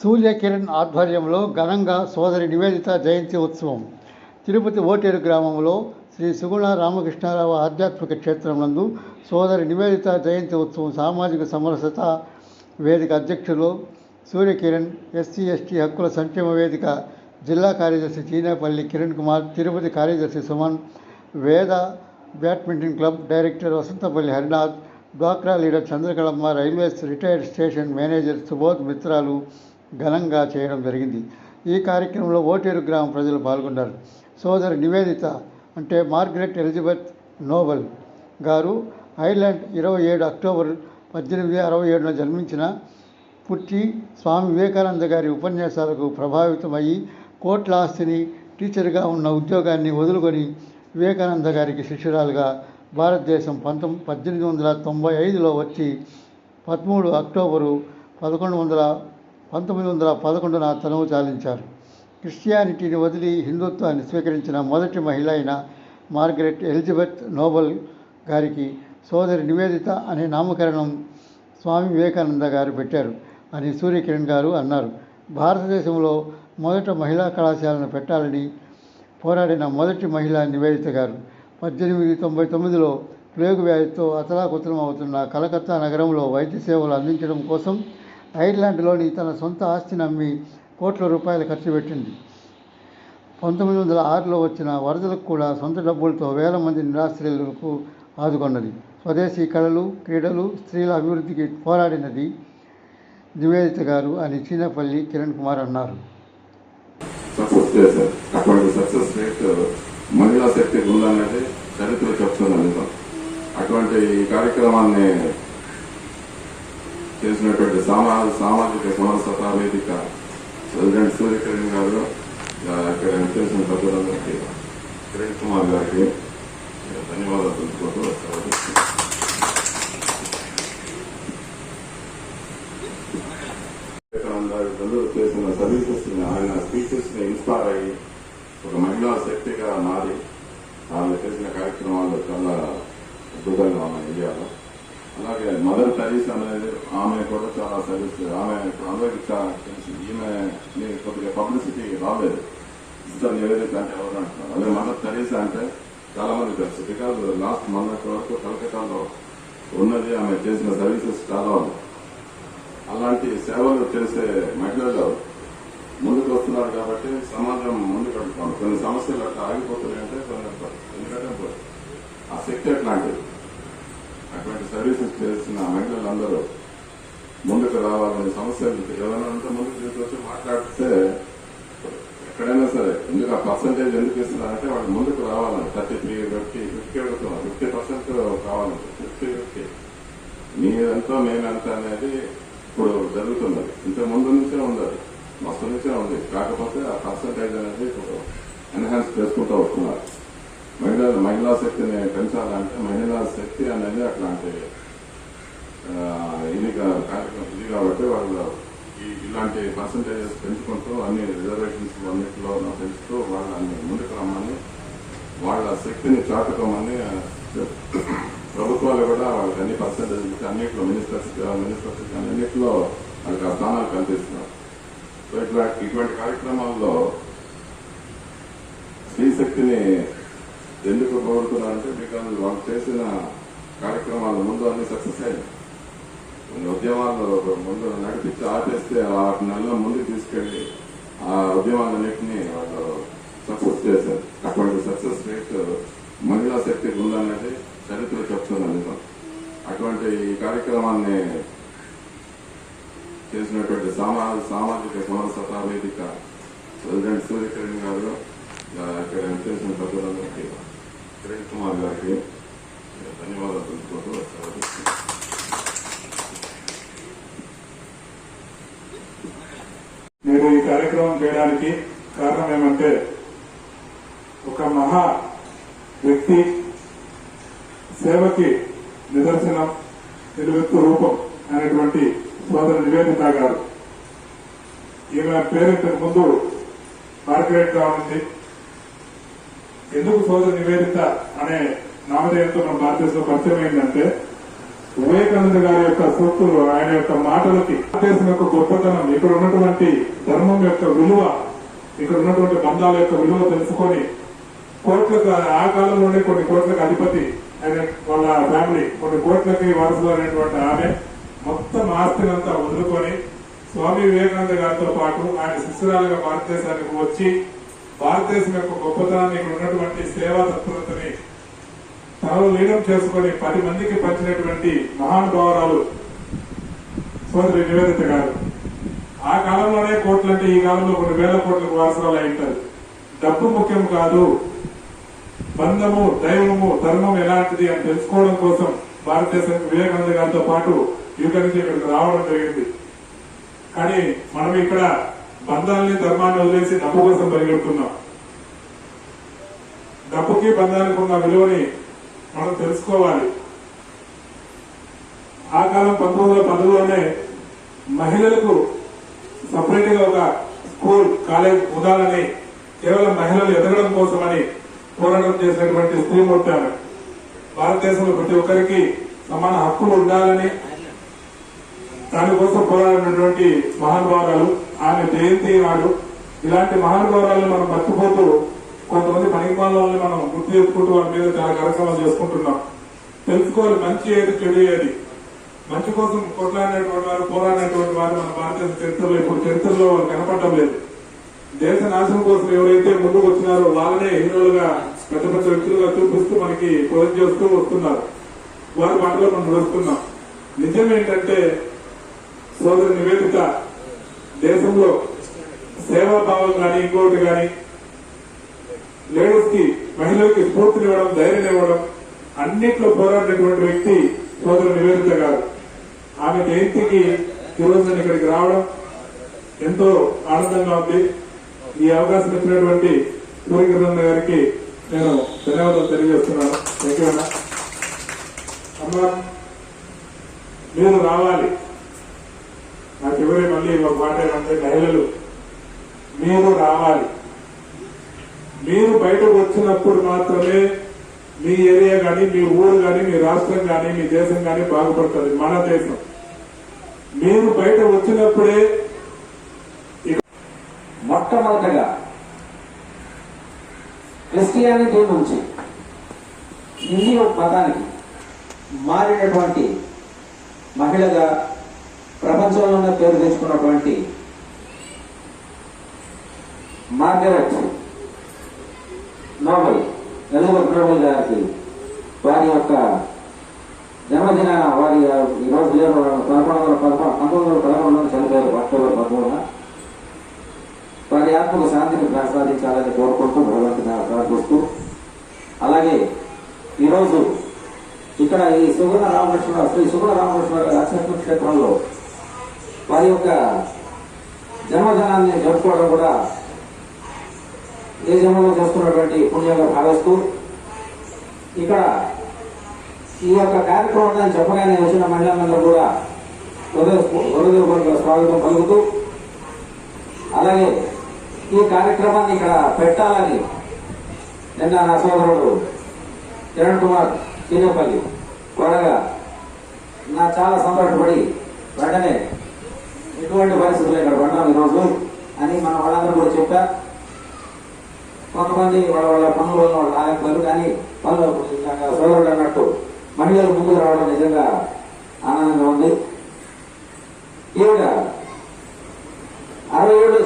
సూర్యకిరణ్ ఆధ్వర్యంలో ఘనంగా సోదరి నివేదిత జయంతి ఉత్సవం. తిరుపతి ఓటేరు గ్రామంలో శ్రీ సుగుణ రామకృష్ణారావు ఆధ్యాత్మిక క్షేత్రం నందు సోదరి నివేదిత జయంతి ఉత్సవం సామాజిక సమరసత వేదిక అధ్యక్షులు సూర్యకిరణ్ ఎస్సీ ఎస్టీ హక్కుల సంక్షేమ వేదిక జిల్లా కార్యదర్శి చీనేపల్లి కిరణ్ కుమార్ తిరుపతి కార్యదర్శి Suman Veda badminton club director Vasanthapalli Harinath డ్వాక్రా leader Chandrakalamma railways retired station manager Subodh మిత్రాలు ఘనంగా చేయడం జరిగింది. ఈ కార్యక్రమంలో ఓటేరు గ్రామ ప్రజలు పాల్గొన్నారు. సోదరి నివేదిత అంటే మార్గరెట్ ఎలిజబెత్ నోబెల్ గారు ఐర్లాండ్ ఇరవై ఏడు అక్టోబర్ పద్దెనిమిది అరవై ఏడున జన్మించిన పుట్టి స్వామి వివేకానంద గారి ఉపన్యాసాలకు ప్రభావితమయ్యి కోట్ల ఆస్తిని టీచర్గా ఉన్న ఉద్యోగాన్ని వదులుకొని వివేకానంద గారికి శిష్యురాలుగా భారతదేశం పంతొమ్మిది పద్దెనిమిది వందల తొంభై ఐదులో వచ్చి పదమూడు అక్టోబరు పదకొండు వందల పంతొమ్మిది వందల పదకొండున తనువు చాలించారు. క్రిస్టియానిటీని వదిలి హిందుత్వాన్ని స్వీకరించిన మొదటి మహిళ అయిన మార్గరెట్ ఎలిజబెత్ నోబెల్ గారికి సోదరి నివేదిత అనే నామకరణం స్వామి వివేకానంద గారు పెట్టారు అని సూర్యకిరణ్ గారు అన్నారు. భారతదేశంలో మొదట మహిళా కళాశాలను పెట్టాలని పోరాడిన మొదటి మహిళ నివేదిత గారు. పద్దెనిమిది తొంభై తొమ్మిదిలో ప్లేగు వ్యాధితో అతలాకుతలం అవుతున్న కలకత్తా నగరంలో వైద్య సేవలు అందించడం కోసం ఐర్లాండ్లోని తన సొంత ఆస్తిని అమ్మి కోట్ల రూపాయలు ఖర్చు పెట్టింది. పంతొమ్మిది వందల ఆరులో వచ్చిన వరదలకు కూడా సొంత డబ్బులతో వేల మంది నిరాశ్రయులకు ఆదుకొన్నది. స్వదేశీ కళలు క్రీడలు స్త్రీల అభివృద్ధికి పోరాడినది నివేదిత గారు అని చీనపల్లి కిరణ్ కుమార్ అన్నారు. సక్సెస్ రేట్ మహిళా శక్తి ఉందనేది చరిత్ర నిజం అటువంటి ఈ కార్యక్రమాన్ని చేసినటువంటి సామాజిక సామాజిక సమరసత వేదిక ప్రెసిడెంట్ సూర్యకిరణ్ గారు ఇక్కడ చేసిన పెద్దలందరికీ కిరణ్ కుమార్ గారికి ధన్యవాదాలు తెలుపుకుంటూ చేసిన సర్వీసెస్ ఆయన స్పీచెస్ని ఇన్స్పైర్ అయ్యి ఒక మహిళా శక్తిగా మారి ఆమె చేసిన కార్యక్రమాలు చాలా అద్భుతంగా ఉన్నాయి ఇండియాలో అలాగే మదర్ టెరీస్ అనేది ఆమె కూడా చాలా సర్వీస్ ఆమె అందరికి చాలా తెలుసు. ఈమె కొద్దిగా పబ్లిసిటీ రాలేదు. ఇద్దరు నివేదిక అంటే ఎవరు అంటున్నారు? అదే మదర్ టెరీసా అంటే చాలా మంది తెలుసు. బికాజ్ లాస్ట్ మొన్నటి వరకు కలకత్తాలో ఉన్నది ఆమె చేసిన సర్వీసెస్ చాలా ఉన్నాయి. అలాంటి సేవలు చేసే మహిళలు ముందుకు వస్తున్నారు కాబట్టి సమాజం ముందుకు వెళ్తాం కొన్ని సమస్యలు అట్లా ఆగిపోతున్నాయంటే కొన్ని ఎందుకంటే ఆ శక్తి అట్లాంటిది చేసిన మహిళలందరూ ముందుకు రావాలని సమస్యలు ఏమైనా ఉంటే ముందుకు తీసుకొచ్చి మాట్లాడితే ఎక్కడైనా సరే ఎందుకు ఆ పర్సంటేజ్ ఎందుకు ఇస్తున్నారంటే వాళ్ళు ముందుకు రావాలని థర్టీ త్రీ ఫిఫ్టీ ఫిఫ్టీ అడుగుతున్నారు ఫిఫ్టీ పర్సెంట్ కావాలంటే ఫిఫ్టీ ఫిఫ్టీ మీరెంతో మేమెంత అనేది ఇప్పుడు జరుగుతున్నది. ఇంత ముందు నుంచే ఉండదు మస్తు నుంచే ఉంది. కాకపోతే ఆ పర్సంటేజ్ అనేది ఇప్పుడు ఎన్హాన్స్ చేసుకుంటూ వస్తున్నారు. మహిళలు మహిళా శక్తిని పెంచాలంటే మహిళా శక్తి అనేది అట్లాంటి ఇది కార్యక్రమం ఇది కాబట్టి వాళ్ళు ఈ ఇలాంటి పర్సంటేజెస్ పెంచుకుంటూ అన్ని రిజర్వేషన్స్ అన్నింటిలో పెంచుతూ వాళ్ళని ముందుకు రమ్మని వాళ్ళ శక్తిని చాటుకోమని ప్రభుత్వాలు కూడా వాళ్ళకి అన్ని పర్సెంటేజ్ అన్నింటిలో మినిస్టర్స్ మినిస్టర్స్ అన్నింటిలో వాళ్ళకి ఆ స్థానాలు కల్పిస్తున్నారు. సో ఇట్లా ఇటువంటి కార్యక్రమాల్లో స్త్రీ శక్తిని ఎందుకు కోరుతున్నారంటే బికాజ్ వాళ్ళు చేసిన కార్యక్రమాలు ముందు అన్ని సక్సెస్ అయ్యాయి. ఉద్యమాలు ముందు నడిపించి ఆపేస్తే ఆరు నెలల ముందు తీసుకెళ్ళి ఆ ఉద్యమాలన్నింటినీ వాళ్ళు సక్సెస్ చేశారు. అటువంటి సక్సెస్ రేట్ మహిళా శక్తి ఉందన్నది చరిత్ర చెప్తున్న నిజం. అటువంటి ఈ కార్యక్రమాన్ని చేసినటువంటి సమా సామాజిక సమరసత వేదిక ప్రెసిడెంట్ సూర్యకిరణ్ గారు ఇక్కడ చేసిన పెద్దలందరికీ కిరణ్ కుమార్ గారికి ధన్యవాదాలు తెలుసుకుంటూ సెలవు తీసుకుంటున్నాను. నేను ఈ కార్యక్రమం చేయడానికి కారణం ఏమంటే ఒక మహా వ్యక్తి సేవకి నిదర్శనం నిలువెత్తు రూపం అనేటువంటి సోదరు నివేదిత గారు. ఈమె పేరు ఇంతకు ముందు మార్గరేట్గా ఉంది. ఎందుకు సోదరు నివేదిత అనే నామధేయంతో మన భారతదేశంలో పరిచయం ఏంటంటే వివేకానంద గారి యొక్క సూక్తులు ఆయన యొక్క మాటలకి భారతదేశం యొక్క గొప్పతనం ఇక్కడ ఉన్నటువంటి ధర్మం యొక్క విలువ ఇక్కడ ఉన్నటువంటి బంధాల యొక్క విలువ తెలుసుకొని కోట్లకు ఆ కాలంలోనే కొన్ని కోట్లకు అధిపతి ఆయన వాళ్ళ ఫ్యామిలీ కొన్ని కోట్లకి వారసులు అనేటువంటి ఆమె మొత్తం ఆస్తినంతా వదులుకొని స్వామి వివేకానంద గారితో పాటు ఆయన శిష్యురాలుగా భారతదేశానికి వచ్చి భారతదేశం యొక్క గొప్పతనాన్ని ఇక్కడ ఉన్నటువంటి సేవా తత్పరతని తనలో లీనం చేసుకుని పది మందికి పంచినటువంటి మహానుభావరాలు సోదరి నివేదిత గారు. ఆ కాలంలోనే కోట్లు అంటే ఈ కాలంలో కొన్ని వేల కోట్లకు వారసురాలు అయి ఉంటారు. డబ్బు ముఖ్యం కాదు. బంధము దైవము ధర్మం ఎలాంటిది అని తెలుసుకోవడం కోసం భారతదేశం వివేకానంద గారితో పాటు యుగ నుంచి ఇక్కడికి రావడం జరిగింది. కానీ మనం ఇక్కడ బంధాలని ధర్మాన్ని వదిలేసి డబ్బు కోసం పరిగెడుతున్నాం డబ్బుకి బంధానికి ఉన్న విలువని మనం తెలుసుకోవాలి. ఆ కాలం పంతొమ్మిది వందల మహిళలకు సపరేట్గా ఒక స్కూల్ కాలేజ్ ఉండాలని కేవలం మహిళలు ఎదగడం కోసమని పోరాటం చేసినటువంటి స్త్రీమూర్తి ఆమె భారతదేశంలో ప్రతి ఒక్కరికి సమాన హక్కులు ఉండాలని దానికోసం పోరాడినటువంటి మహానుభావురాలు ఆమె జయంతి నాడు ఇలాంటి మహానుభావురాలను మనం మర్చిపోతూ కొంతమంది పనికిమాలని మనం గుర్తు చేసుకుంటూ వాళ్ళ మీద చాలా కార్యక్రమాలు చేసుకుంటున్నాం. తెలుసుకోవాలి మంచి ఏది చెడు ఏది. మంచి కోసం కొట్లాడినటువంటి వారు పోరాడినటువంటి వారు మన భారతదేశ చరిత్రలో ఇప్పుడు చరిత్రలో వాళ్ళు కనపడటం లేదు. దేశ నాశనం కోసం ఎవరైతే ముందుకు వచ్చినారో వాళ్ళనే హీరోలుగా పెద్ద పెద్ద వ్యక్తులుగా చూపిస్తూ మనకి పోజన్ చేస్తూ వస్తున్నారు. వారి మాటలో మనం నడుస్తున్నాం. నిజం ఏంటంటే సోదరి నివేదిత దేశంలో సేవాభావం కానీ ఇంకోటి కానీ లేడీస్కి మహిళలకి స్ఫూర్తినివ్వడం ధైర్యం ఇవ్వడం అన్నిట్లో పోరాడినటువంటి వ్యక్తి సోదరు నివేదిత గారు. ఆమె జయంతికి ఈరోజు నేను ఇక్కడికి రావడం ఎంతో ఆనందంగా ఉంది. ఈ అవకాశం ఇచ్చినటువంటి పూరికృంద గారికి నేను ధన్యవాదాలు తెలియజేస్తున్నాను. థ్యాంక్ యూ అమ్మ అమ్మా మీరు రావాలి. నాకు ఎవరే మళ్ళీ ఒక మాట ఏంటంటే మహిళలు మీరు రావాలి. మీరు బయటకు వచ్చినప్పుడు మాత్రమే మీ ఏరియా కానీ మీ ఊరు కానీ మీ రాష్ట్రం కానీ మీ దేశం కానీ బాగుపడుతుంది మన దేశం. మీరు బయట వచ్చినప్పుడే మొట్టమొదటగా క్రిస్టియానిటీ నుంచి హిందీ మతానికి మారినటువంటి మహిళగా ప్రపంచంలోనే పేరు తెచ్చుకున్నటువంటి మార్గరెట్ నోబెల్ నలుగురు నోబెల్ గారికి వారి యొక్క జన్మదిన వారి ఈ రోజు లేరు పదకొండు వందల పదకొండు పంతొమ్మిది వందల పదకొండు పదకొండులో చనిపోయారు అక్టోబర్ పదమూడున. వారి ఆత్మకు శాంతిని ప్రసాదించాలని కోరుకుంటూ భగవంతుని ప్రార్థిస్తూ అలాగే ఈరోజు ఇక్కడ ఈ సుగుణ రామకృష్ణ శ్రీ సుగుణ రామకృష్ణ గారి క్షేత్రంలో వారి యొక్క జన్మదినాన్ని జరుపుకోవడం కూడా ఏ చేస్తున్నటువంటి పుణ్యంగా భావిస్తూ ఇక్కడ ఈ యొక్క కార్యక్రమాన్ని చెప్పగానే వచ్చిన మహిళలందరూ కూడా హృదయపూర్వక స్వాగతం పలుకుతూ అలాగే ఈ కార్యక్రమాన్ని ఇక్కడ పెట్టాలని నిన్న నా సోదరుడు కిరణ్ కుమార్ చీనేపల్లి కొడగా నా చాలా సంతోషపడి వెంటనే ఎటువంటి పరిస్థితులు ఇక్కడ పడ్డాం ఈరోజు అని మన వాళ్ళందరూ కూడా చెప్పారు. కొంతమంది వాళ్ళ వాళ్ళ పనులు వాళ్ళు పనులు కానీ పనులు నిజంగా సోదరుడు అన్నట్టు మహిళలు ముందుకు రావడం నిజంగా ఆనందంగా ఉంది. ఈవిడ అరవై ఏడు